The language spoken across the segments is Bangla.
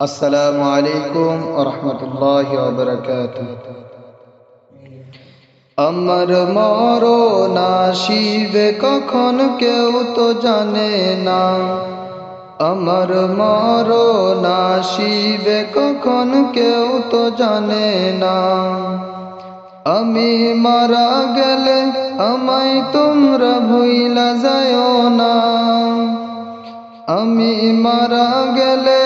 আসসালামু আলাইকুম রহমতুল্লাহ বরকাত আমার মরণ আসিবে কখন কেউ তো জানে না। আমার মরণ আসিবে কখন কেউ তো জানে না। আমি মারা গেলে আমায় তোমরা ভুইলা যায় না। আমি মারা গেলে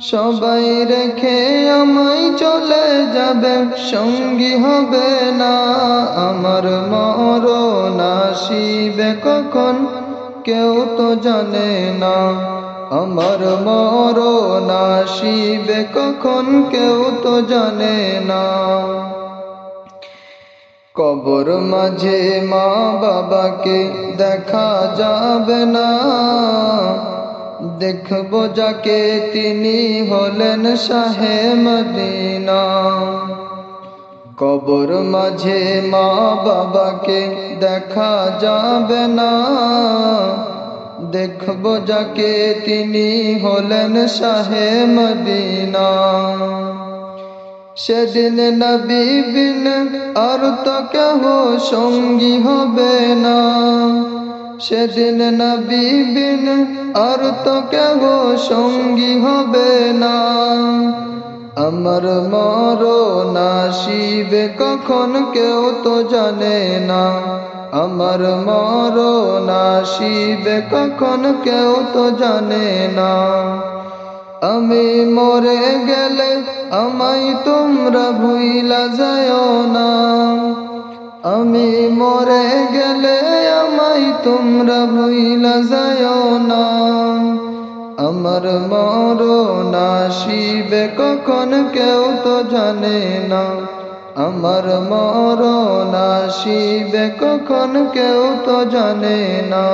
সবাই রেখে আমায় চলে যাবে, সঙ্গী হবে না। আমার মরণ আসিবে কখন, কেউ তো জানে না। আমার মরণ আসিবে কখন, কেউ তো জানে না। কবর মাঝে মা বাবাকে দেখা যাবে না। দেখব যাকে তিনি হলেন শাহে মদিনা। কবর মাঝে মা বাবাকে দেখা যাবে না। দেখব যাকে তিনি হলেন শাহে মদিনা। সেদিন নবী বিন আর তো কেহ সঙ্গী হবে না। সেদিন নবী বিন আর তো কেহ সঙ্গী হবে না। আমার মরণ আসিবে কখন কেউ তো জানে না। আমার মরণ আসিবে কখন কেউ তো জানে না। আমি মরে গেলে আমায় তোমরা ভুইলা যায় না। আমি মরে গেলে আমাই তোমরা ভুইলা যায় না। আমার মরণ আসিবে কখন কেউ তো জানে না। আমার মরণ আসিবে কখন কেউ তো জানে না।